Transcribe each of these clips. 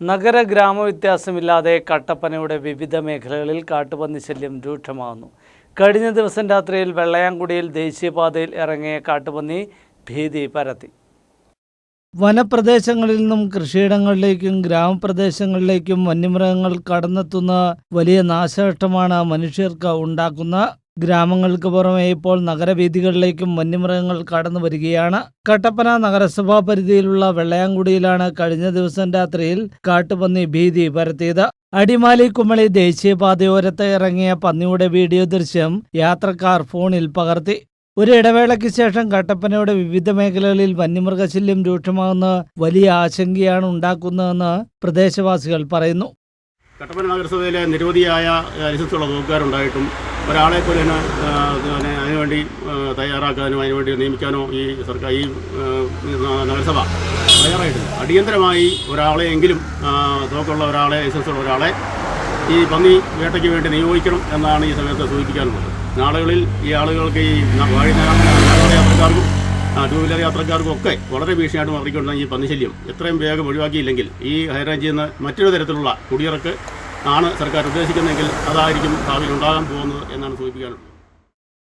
നഗര ഗ്രാമ വ്യത്യാസമില്ലാതെ കട്ടപ്പനയുടെ വിവിധ മേഖലകളിൽ കാട്ടുപന്നി ശല്യം രൂക്ഷമാകുന്നു. കഴിഞ്ഞ ദിവസം രാത്രിയിൽ വെള്ളയാംകുടിയിൽ ദേശീയപാതയിൽ ഇറങ്ങിയ കാട്ടുപന്നി ഭീതി പരത്തി. വനപ്രദേശങ്ങളിൽ നിന്നും കൃഷിയിടങ്ങളിലേക്കും ഗ്രാമപ്രദേശങ്ങളിലേക്കും വന്യമൃഗങ്ങൾ കടന്നെത്തുന്ന വലിയ നാശനഷ്ടമാണ് മനുഷ്യർക്ക് ഉണ്ടാക്കുന്ന ഗ്രാമങ്ങൾക്ക് പുറമെ ഇപ്പോൾ നഗരവീഥികളിലേക്കും വന്യമൃഗങ്ങൾ കടന്നു വരികയാണ്. കട്ടപ്പന നഗരസഭാ പരിധിയിലുള്ള വെള്ളയാംകുടിയിലാണ് കഴിഞ്ഞ ദിവസം രാത്രിയിൽ കാട്ടുപന്നി ഭീതി പരത്തിയത്. അടിമാലി കുമളി ദേശീയപാതയോരത്ത് ഇറങ്ങിയ പന്നിയുടെ വീഡിയോ ദൃശ്യം യാത്രക്കാർ ഫോണിൽ പകർത്തി. ഒരു ഇടവേളയ്ക്ക് ശേഷം കട്ടപ്പനയുടെ വിവിധ മേഖലകളിൽ വന്യമൃഗശല്യം രൂക്ഷമാകുന്ന വലിയ ആശങ്കയാണ് ഉണ്ടാക്കുന്നതെന്ന് പ്രദേശവാസികൾ പറയുന്നു. കട്ടപ്പന നഗരസഭയിലെ നിരവധിയായ ലൈസൻസുള്ള നോക്കുകാരുണ്ടായിട്ടും ഒരാളെ പോലും തന്നെ അതിനുവേണ്ടി തയ്യാറാക്കാനോ അതിനുവേണ്ടി നിയമിക്കാനോ ഈ സർക്കാർ ഈ നഗരസഭ തയ്യാറായിട്ടില്ല. അടിയന്തരമായി ഒരാളെയെങ്കിലും തോക്കുള്ള ഒരാളെ ലൈസൻസുള്ള ഒരാളെ ഈ പന്നി വേട്ടയ്ക്ക് വേണ്ടി നിയോഗിക്കണം എന്നാണ് ഈ സമയത്ത് സൂചിപ്പിക്കാനുള്ളത്. നാളുകളിൽ ഈ ആളുകൾക്ക് ഈ ന- വഴി ന- യാത്രക്കാർക്കും ടൂ വീലർ യാത്രക്കാർക്കും ഒക്കെ വളരെ ഭീഷണിയായിട്ട് മാറിക്കൊണ്ടിരുന്ന ഈ പന്നിശല്യം. എത്രയും വേഗം ഒഴിവാക്കിയില്ലെങ്കിൽ ഈ ഹൈറേഞ്ചിൽ നിന്ന് മറ്റൊരു തരത്തിലുള്ള കുടിയിറക്ക് ആണ് സർക്കാർ ഉദ്ദേശിക്കുന്നതെങ്കിൽ അതായിരിക്കും ഭാവിയിൽ ഉണ്ടാകാൻ പോകുന്നത് എന്നാണ് സൂചിപ്പിക്കാനുള്ളത്.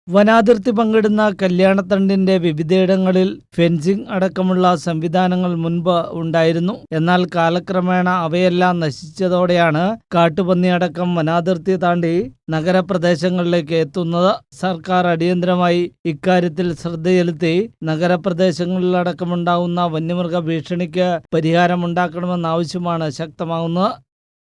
വനാതിർത്തി പങ്കിടുന്ന കല്യാണത്തണ്ടിന്റെ വിവിധയിടങ്ങളിൽ ഫെൻസിംഗ് അടക്കമുള്ള സംവിധാനങ്ങൾ മുൻപ് ഉണ്ടായിരുന്നു. എന്നാൽ കാലക്രമേണ അവയെല്ലാം നശിച്ചതോടെയാണ് കാട്ടുപന്നി അടക്കം വനാതിർത്തി താണ്ടി നഗരപ്രദേശങ്ങളിലേക്ക് എത്തുന്നത്. സർക്കാർ അടിയന്തരമായി ഇക്കാര്യത്തിൽ ശ്രദ്ധ ചെലുത്തി നഗരപ്രദേശങ്ങളിലടക്കമുണ്ടാകുന്ന വന്യമൃഗ ഭീഷണിക്ക് പരിഹാരമുണ്ടാക്കണമെന്ന ആവശ്യമാണ് ശക്തമാകുന്നത്.